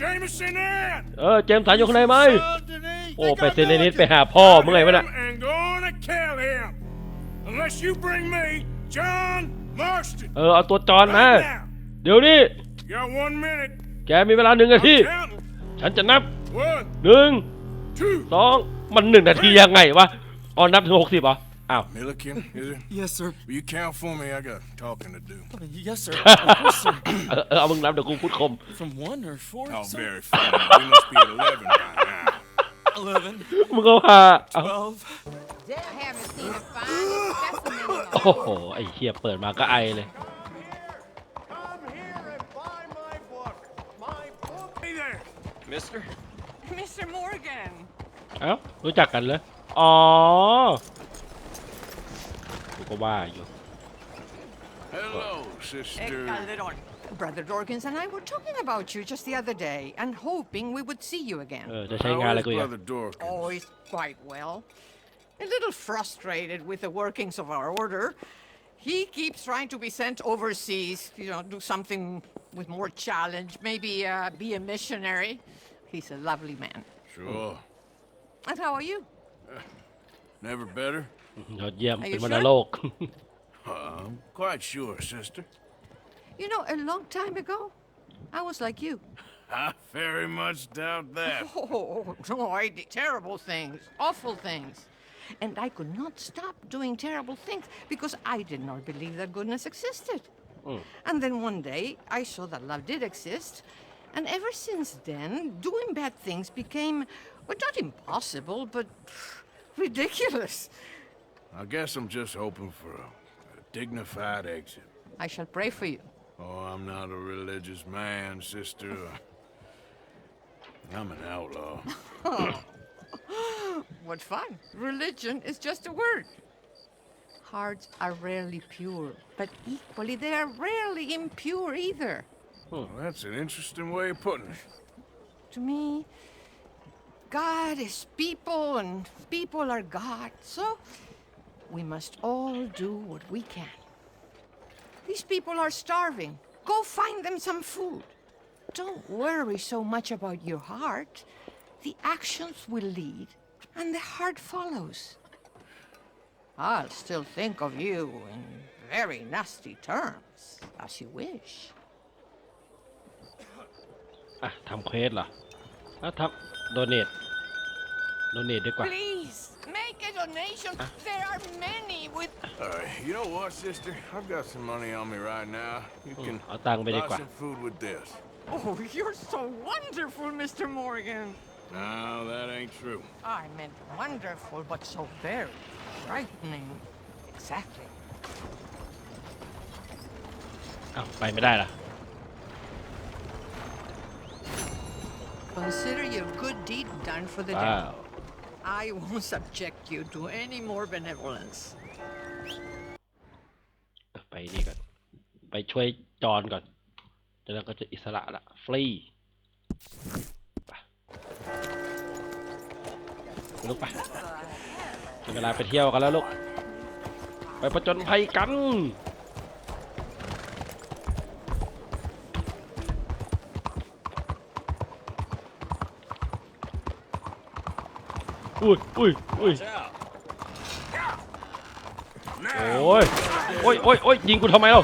Jameson in! เออเจมส์สันอยู่ข้างในไหม Underneath. โอ้ไปเซเลนิสไปหาพ่อมึงไงวะน่ะ And gonna kill him. Unless you bring me John Marston. เออเอาตัวจอนมา Right now. เดี๋ยวนี้ You got one minute. แกมีเวลาหนึ่งนาที I'm counting. ฉันจะนับ One, หนึ่ง two. สองมันหนึ่งนาทียังไงวะอ๋อนับถึงหกสิบเหรอ อ้าว Milliken, is it? Yes, sir. Will you count for me? I got talking to do. Yes, sir. Of course, sir. เออเออเอามึงนับเดี๋ยวกูพูดคม From one or four? Oh, sir? very fine. We must be at 11 by now. Eleven. มึงเอาหาเอา Twelve. I haven't seen a fine specimen in a โอ้โหไอ้เฮียเปิดมาก็ไอเลย Come here and buy my book. My book. Hey there. Mister? Mr. Morgan. เอ้ารู้จักกันเลยอ๋อ กูก็ว่าอยู่ Hello, sister. Brother Dorkins and I were talking about you just the other day and hoping we would see you เอ again. อจะใช้งานอะไรกูอีกอะ Brother Dorkins? Oh, he's quite well. A little frustrated with the workings of our order. He keeps trying to be sent overseas, you know, do something with more challenge, maybe uh, be a missionary. He's a lovely man. Sure. And how are you? Never better? ยอดเยี่ยม Are เป็น you วั sure? นโลก I'm quite sure, sister. You know, a long time ago, I was like you. I very much doubt that. Oh, no, I did terrible things, awful things. And I could not stop doing terrible things because I did not believe that goodness existed. And then one day, I saw that love did exist. And ever since then, doing bad things became, well, not impossible, but ridiculous. I guess I'm just hoping for a, a dignified exit. I shall pray for you. Oh, I'm not a religious man, sister. I'm an outlaw. What fun. Religion is just a word. Hearts are rarely pure, but equally they are rarely impure either. Well, that's an interesting way of putting it. To me, God is people and people are God. So we must all do what we can. These people are starving. Go find them some food. Don't worry so much about your heart. The actions will lead, and the heart follows. I'll still think of you in very nasty terms, as you wish. อ่ะทำเควสเหรออ่ะทำโดเนท โดเนทดีกว่า Please, make a donation. There are many with All right, you know what, sister? I've got some money on me right now. You can เอาตังค์ไปดี buy กว่า some food with this. Oh, you're so wonderful, Mr. Morgan. No, that ain't true. I meant wonderful, but so very frightening. Exactly. อ้าวไปไม่ได้ล่ะ Consider your good deed done for the ว้าว devil. I won't subject you to any more benevolence. ไปนี่ก่อน ไปช่วยจอนก่อน แล้วเราก็จะอิสระละ ฟรีลูกไปเวลาไปเที่ยวกันแล้วลูก ไปผจญภัยกัน อุ้ยอุ้ยอุ้ยโอ้ยโอ้ยโอ้ยโอ้ยยิงกูทำไมเล่า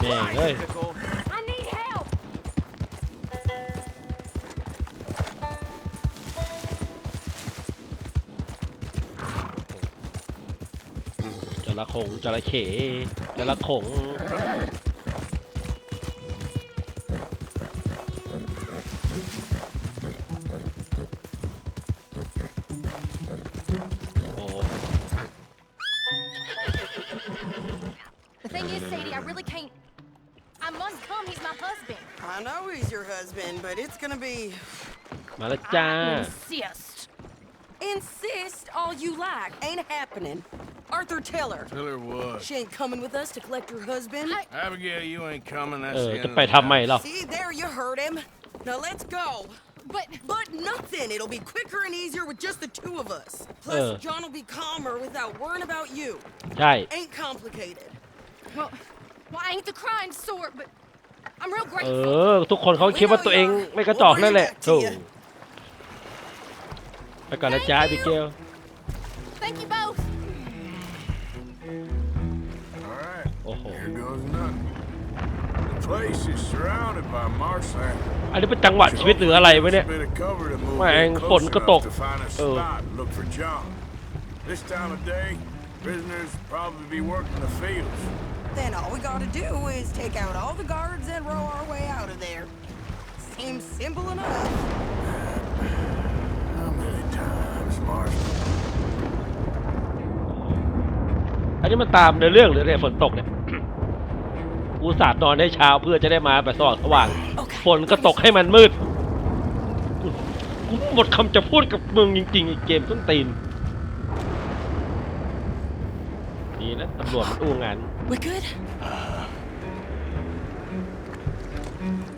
แม่งเอ้ยจระคงจระเข้จระคง จ้า I insist. Insist all you like. Ain't happening. Arthur, tell her. Tell her what. She ain't coming with us to collect her husband. I- Abigail, you ain't coming. เอ That's อ the จะ end ไป of the ทำไม matter. เล่า See, there you heard him. Now let's go. But But nothing. It'll be quicker and easier with just the two of us. Plus, Uh. John will be calmer without worrying about you. ใช่ Ain't complicated. well, Well, I ain't the crying sort, but I'm real เอ grateful. อ ทุกคนเขาคิดว่าตัวเองไม่กระจอกนั่นแหละถูก ไปก่อนนะจ๊ะบิเกล Thank you both. All right, โอ้โห here goes nothing. The place is surrounded by marshland. อันนี้เป็นจังหวะชีวิตหรืออะไรวะเนี่ย Bit of cover to move แม่ง in ฝน close ก็ตก enough to find a เออ spot and look for John. This time of day, prisoners probably be working the fields. Then all we gotta do is take out all the guards and row our way out of there. Seems simple enough. อันนี้มันตามในเรื่องหรือเนี่ยฝนตกเนี่ย กูสาดนอนให้เช้าเพื่อจะได้มาแบบสว่างสว่างฝนก็ตกให้มันมืดกูกูหมดคำจะพูดกับมึงจริงๆไอ้เกมต้นตีนดีนะตำรวจมันอู้งาน We good?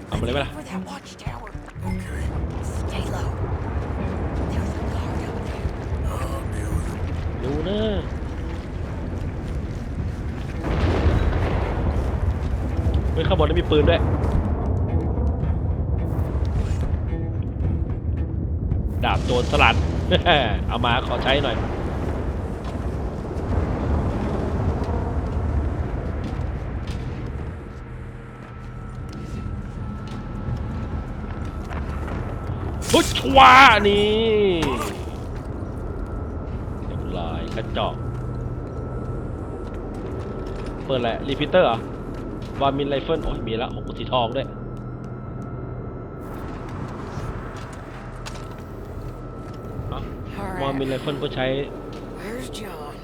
เอามาเลยไหมล่ะ ดูนะเฮ้ยข้างบนนั้นมีปืนด้วยดาบโจรสลัด เอามาขอใช้หน่อย พุชวานี่ ร้อยกระจอกเปิดแหละรีพิเตอร์เหรอวามินไรเฟิลโอ้ยมีแล้วหกสีทองด้วย All วามิน right. ไรเฟิลเพื่อใช้ Where's John?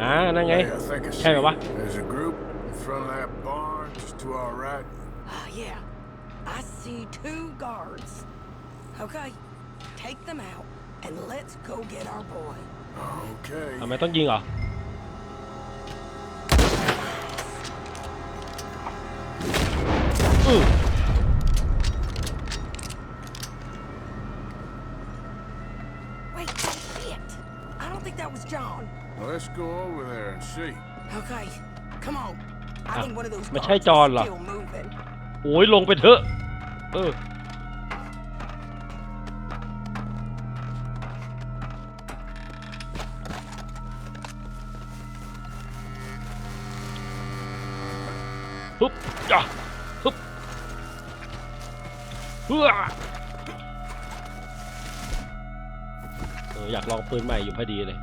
อ่านั่นไง Hey, I think I see. Hey, what? There's a group in front of that barn just to our right. Oh, yeah. I see two guards. Okay, take them out and let's go get our boy. Okay. ทำไมต้องยิงเหรอ อือ Wait, shit. I don't think that was John. Well, let's go over there and see. Okay, come on. I Ah, think one of those ไม่ guards ใช่ is จอห์นเหรอ still moving. โอ้ยลงไปเถอะ เออ ฮึบจ้ะฮึบเฮ้อเอออยากลองปืนใหม่อยู่พอดีเลย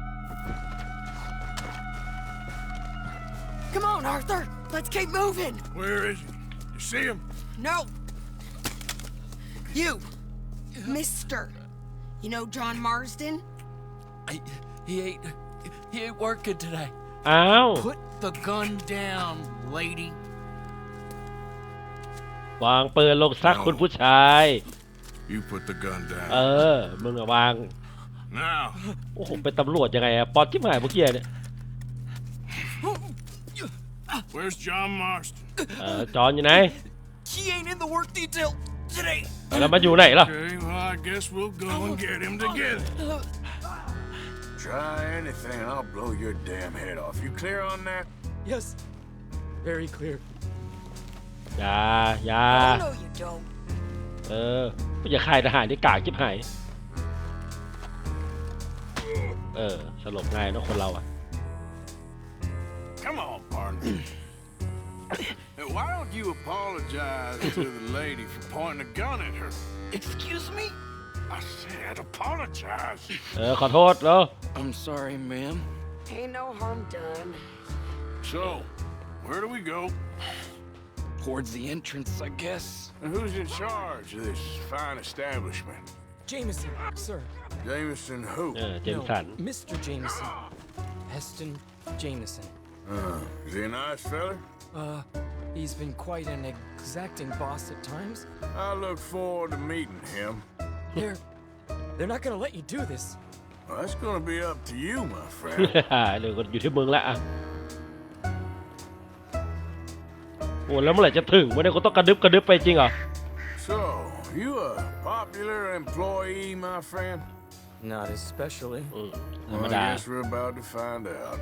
Come on, Arthur. Let's keep moving. Where is he? You see him? No. You, Mister. You know John Marsden? I, he ain't. He ain't working today. อ้าว Put the gun down, lady. วางปืนลงซักคุณผู้ชาย You put the gun เอ down. อ มึงอะวาง Now, โอ้โห เป็นตำรวจยังไงอะปอดที่หมายเมื่อกี้เนี่ย where's John Marston? เออ จอนอยู่ไหน He ain't in the work detail today. แล้วมันอยู่ไหนล่ะ Okay, well, I guess we'll go and get him together. Try anything and I'll blow your damn head off. You clear on that? Yes. Very clear. อย่าอย่า Oh, no, you don't. เออไม่อย่าค่ายทหารที่กากจิบหาย เออ สลบง่ายเนอะคนเราอะ Why don't you apologize to the lady for pointing a gun at her? Excuse me? I said apologize. เออ ขอโทษแล้ว I'm sorry, ma'am. Ain't no harm done. So, where do we go? Towards the entrance, I guess. And who's in charge of this fine establishment? Jameson, sir. Jameson who? เออ เจมสัน Mr. Jameson. Heston Jameson. Uh, is he a nice fella? Uh, He's been quite an exacting boss at times. I look forward to meeting him. They're... they're not gonna let you do this. Well, that's gonna be up to you, my friend. Đừng So, you a popular employee, my friend? Not especially. Mm. I guess we're about to find out.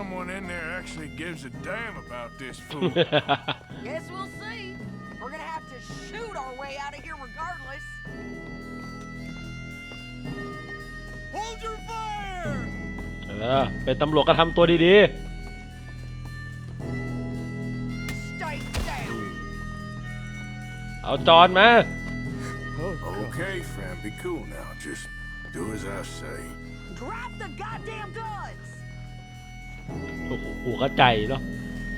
someone in there actually gives a damn about this fool. Guess we'll see. We're gonna have to shoot our way out of here regardless. Hold your fire! เออ เป็นตำรวจก็ทำตัวดี Stay down. ๆ เอาจอนมา Okay, friend, be cool now. Just do as I say. Drop the goddamn guns. โอ้โหกูเข้าใจเนาะ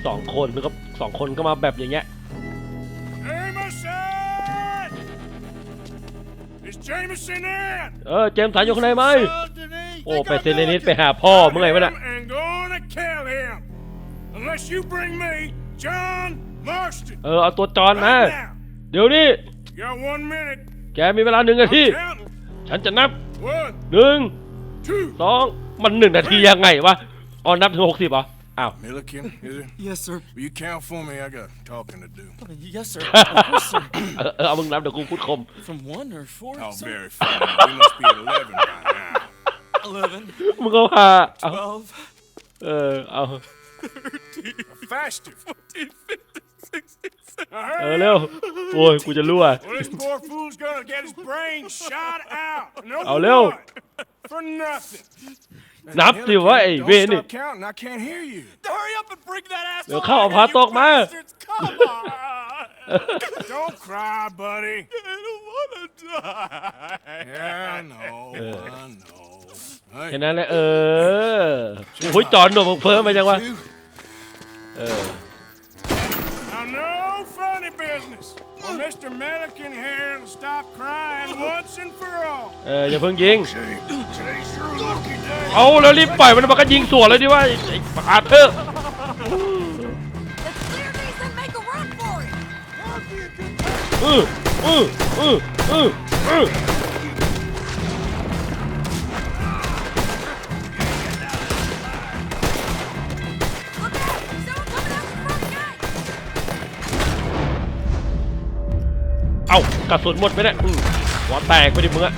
สองคนแล้วก็สองคนก็มาแบบอย่างเงี้ย Jameson! Is Jameson in? เออเจมส์สันอยู่ข้างในไหม Underneath. โอ้ ไปเซนนิสไปหาพ่อมึงไงวะน่ะ And gonna kill him. Unless you bring me John Marston. เออ เอาตัวจอนมา Right now. เดี๋ยวนี้ You got one minute. แกมีเวลาหนึ่งนาที I'm counting. ฉันจะนับ One, หนึ่ง two. สองมันหนึ่งนาทียังไงวะ อ๋อนับถึงหกสิบเหรออ้าว Milliken, is it? Yes, sir. Will you count for me? I got talking to do. Yes, sir. Of course, sir. เออเออเอามึงนับเดี๋ยวกูพูดคม From one or four, Oh, sir? very fine. We must be at 11 by now. Eleven, มึงเอาหาเอา twelve, เออเอา Faster. 14, 15, 16, 17. เออเร็วโอ้ยกูจะรั่ว Well, this poor fool's gonna get his brains shot out. No Oh, Leo. blood. For nothing. นับสิวะไอ้ Don't เวรนี่ stop counting. I can't hear you. Hurry up and bring that ass เดี๋ยวเข้าเอาพาตกมา Come on. Don't cry, buddy. I don't wanna die. Yeah, I know. I know. แค่ Hey, นั้นแหละเออโอ้ยจอนหนุ่มเพิ่มไปจังวะเออ now no funny business. Well, Mr. Milliken here will stop crying once and for all. เอออย่าเพิ่งยิง Today's your lucky day. เอาแล้วรีบปล่อยมันมันก็ยิงสวนเลยดิว่าไอ้ไอ้ปาเธอร์ Let's clear these and make a run for it. อืออืออืออืออือ อ้ากระสุนหมดไปเนี่ยอืมหัวแตกไปดิมึงอะ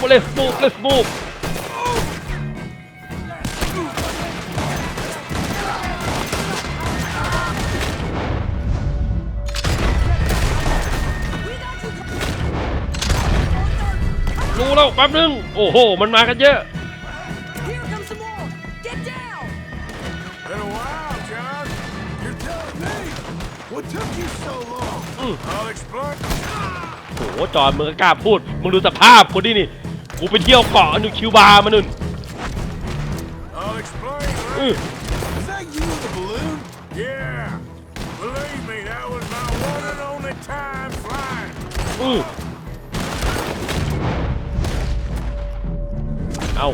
มาเลสบูกเลสบูก We got you. covered. รู้แล้วแป๊บนึง โอ้โห มันมากันเยอะ หจอนมึงก็กล้าพูด มึงดูสภาพคนที่นี่ กูไปเที่ยวเกาะอนุคิวบาร์มานุ่น I'll explain. อือ Is that you with the balloon? Yeah. Believe me, that was my one and only time flying. อือเอา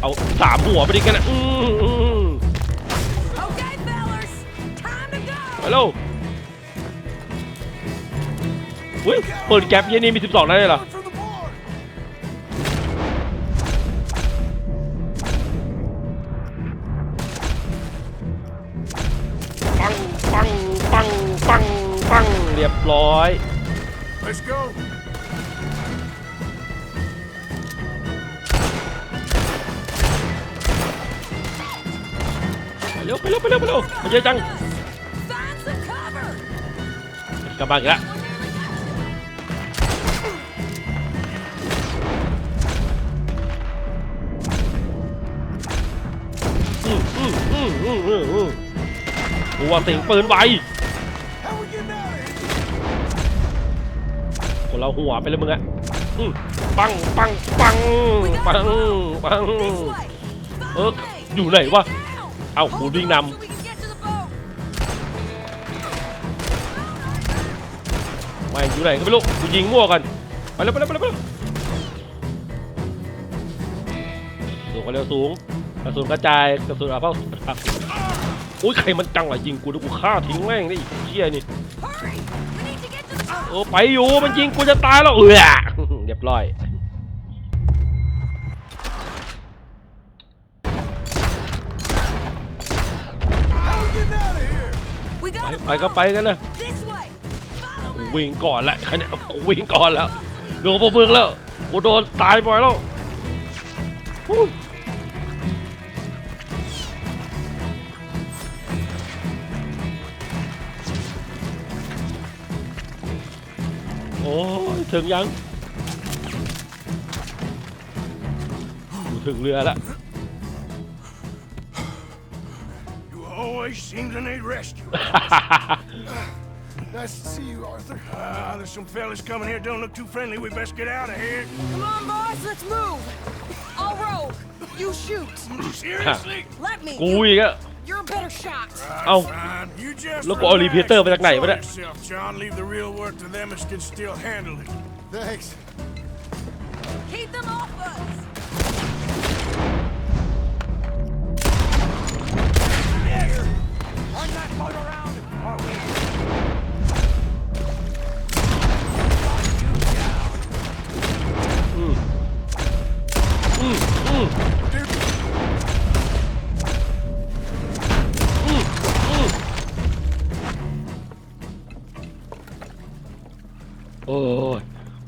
เอาสามหัวไปดิกันนะอืออือ Okay, fellas. Time to go. ไปเร็ว อุ้ยเปิดแก๊ปเยี่ยนี่มี 12นัดเลยเหรอ ปัง ปัง ปัง ปัง ปัง เรียบร้อย Let's go. ไปเร็วไปเร็วไปเร็วไปเร็วมาเยอะจัง Find some cover. กลับบ้านอีกแล้ว กลัวเสียงปืนไวคนเราหัวไปเลยมึงอะปังปังปังปังปังเอออยู่ไหนวะ เอาคูวิ่งนำไม่อยู่ไหนก็ไม่รู้กูยิงมั่วกันไปแล้วไปแล้วไปแล้วสูงกันเร็วสูงกระสุนกระจายกระสุนอาเป้า โอ้ยใครมันจังหล่ะยิงกูดูกูฆ่าทิ้งแม่งนี่เชี่ยนี่เออไปอยู่มันยิงกูจะตายแล้วเออเรียบร้อยไปก็ไปกันนะวิ่งก่อนแหละคันนี้กูวิ่งก่อนแล้วโดนพวกมึงแล้วกูโดนตายบ่อยแล้ว อ้ยถึงยังกูถึงเรือแล้ว You always seem to need rescue. Nice to see you, Arthur. Ah, there's some fellas coming here. Don't look too friendly. We best get out of here. Come on, boys, let's move. I'll row. You shoot. Seriously? Let me. กู You, อีกอะ you're a better shot. Oh. Fine. You just แล้วกูเอารีเพเตอร์มาจากไหนวะเนี่ย relax yourself, John. Leave the real work to them that can still handle it. Thanks. Keep them off us. Turn that boat around. Mm.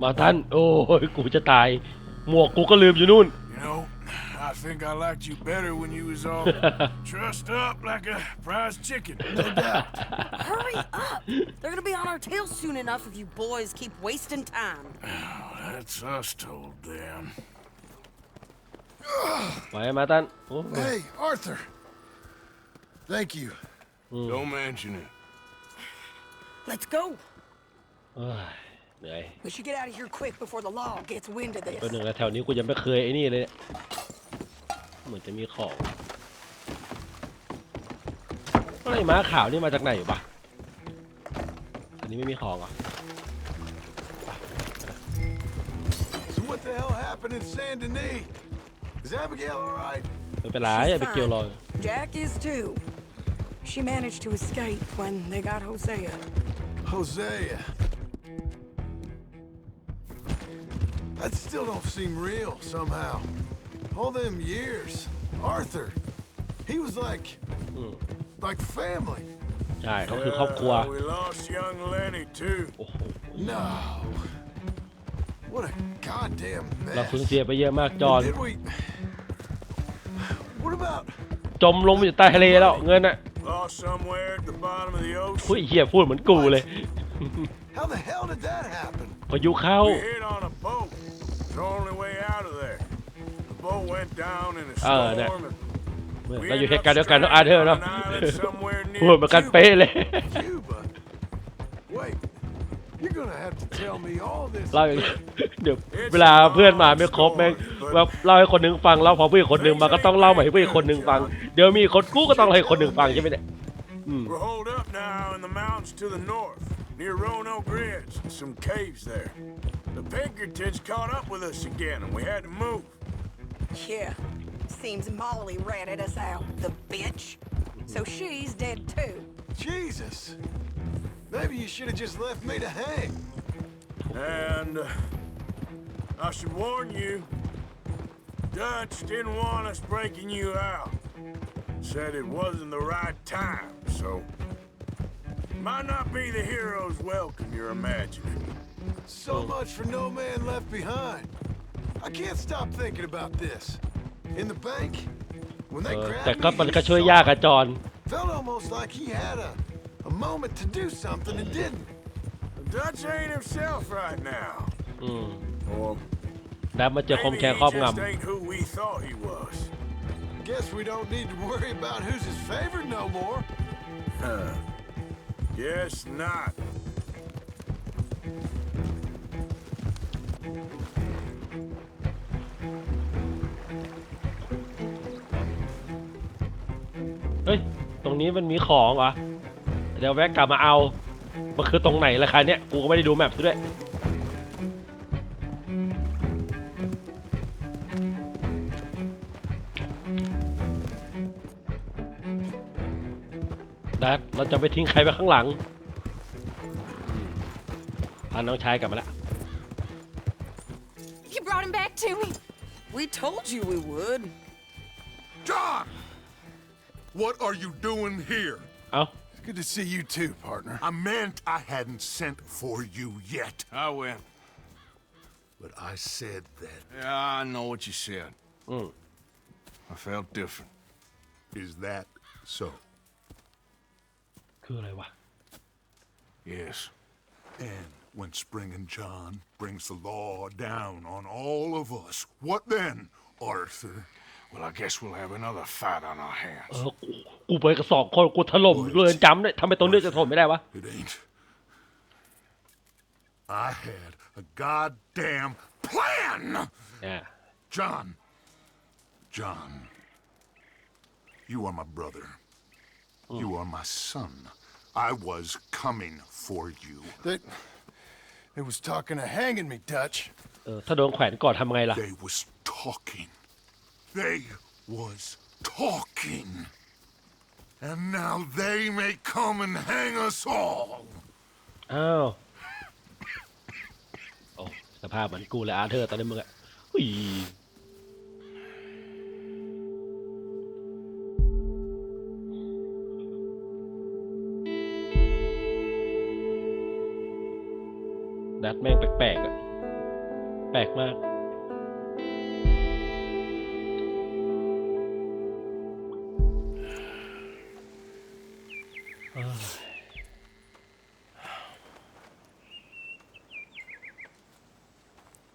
มาทันโอ้ยกูจะตาย หมวกกูก็ลืมอยู่นู่น You know, I think I liked you better when you was all trussed up like a prize chicken. Hurry up. They're gonna be on our tails soon enough if you boys keep wasting time. That's us told them. ไหวมาทันโอ้ Hey, Arthur. Thank you. Don't mention it. Let's go. เอ้ย เหนื่อย We should get out of here quick before the law gets wind of ตัว this. หนึ่งแล้วแถวนี้กูยังไม่เคยไอ้นี่เลยเนี่ยเหมือนจะมีของไอ้ม้าขาวนี่มาจากไหนอยู่ปะอันนี้ไม่มีของเหรอะ So what the hell happened in Saint Denis? Is Abigail all right? ไม่เป็นไรอย่าไปเกี่ยวรอย Jack is too. She managed to escape when they got Hosea. Hosea. That still don't seem real somehow. All them years. Arthur. He was like like family. ใช่เขาคือครอบครัว Uh, we lost young Lenny too. โอ้โห No. What a goddamn เราสูญ mess. เสียไปเยอะมากจอห์น Did we What about จมลงไปอยู่ใต้ทะเลแล้วเงินอ่ะ Lost somewhere at the bottom of the ผู้ ocean. เหี้ยพูดเหมือนกูเลย how the hell did that happen? พายุเข้า We hit on a boat. It's the only way out of there. The boat went down in a Ah, that- storm. and เราอยู่เหตุการณ์เดียวกันเนอะอาร์เธอร์เนาะ An island somewhere near พูดเหมือนกันเป๊ะเลย Cuba. Wait. You're gonna have to tell me all this. เล่าอย่างเดี๋ยวเวลาเพื่อนมาไม่ครบแม่งแบบเล่าให้คนหนึงฟังเล่าพอเพื่อนคนหนึงมาก็ต้องเล่าใหม่ให้เพื่อนคนหนึงฟังเดี๋ยวมีคนกูก็ต้องให้คนหนึงฟังใช่ไหมเนี่ย We're holed up now in the mountains to the north, near Roanoke Ridge, and some caves there. The Pinkertons caught up with us again, and we had to move. Yeah. Seems Molly ratted us out, the bitch. So she's dead too. Jesus. Maybe you should have just left me to hang. And uh, I should warn you, Dutch didn't want us breaking you out. Said it wasn't the right time, so might not be the hero's welcome you're imagining. So much for no man left behind. I can't stop thinking about this. In the bank, when เอ they อ grabbed แต่ก็ me, มัน he ก็ช่วย saw ยาก me. อะจอน Felt almost like he had a, a moment to do something and didn't. Dutch ain't himself right now. อืม Or แล้วมาเจอคม maybe แค he ร์ครอบง just ain't who we thought he was. Guess we don't need to worry about who's his favorite no more. Huh. Guess not. เฮ้ย ตรงนี้มันมีของเหรอ เดี๋ยวแวะกลับมาเอา มันคือตรงไหนราคาเนี้ย กูก็ไม่ได้ดูแมพซะด้วย เราจะไปทิ้งใครไว้ข้างหลังอืมพาน้องชายกลับมาแล้ว You brought him back to me. We told you we would. John! What are you doing here? เอ้า Good to see you too, partner. I meant I hadn't sent for you yet. I went. But I said that. Yeah, I know what you said. I felt different. Is that so? คืออะไรวะ Yes. And when Spring and John brings the law down on all of us, what then, Arthur? Well, I guess we'll have another fight on our hands. เออกูกูไปกับสองคนกูถล่มเรือนจำเนี่ยทำไมตัวเลือกจะถล่มไม่ได้วะ It ain't. I had a goddamn plan! อ่า John. John. You are my brother. You are my son. I was coming for you. They, they was talking of hanging me, Dutch. เออถ้าโดนแขวนก่อนทำไงล่ะ They was talking. They was talking. And now they may come and hang us all. อ้าวโอ้สภาพเหมือนกูเลยอาร์เธอร์ตอนนี้มึงอะอุ้ย แม่งแปลกๆอะแปลกมาก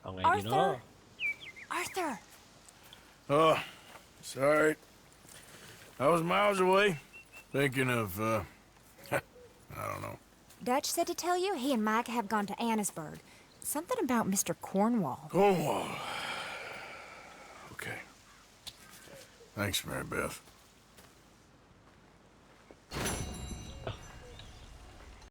เอาไงดีเนาะ Arthur! Oh, sorry. I was miles away, thinking of, uh, I don't know. Dutch said to tell you he and Mike have gone to Annisburg. Something about Mr. Cornwall. Oh, Cornwall. Okay. Thanks, Mary Beth.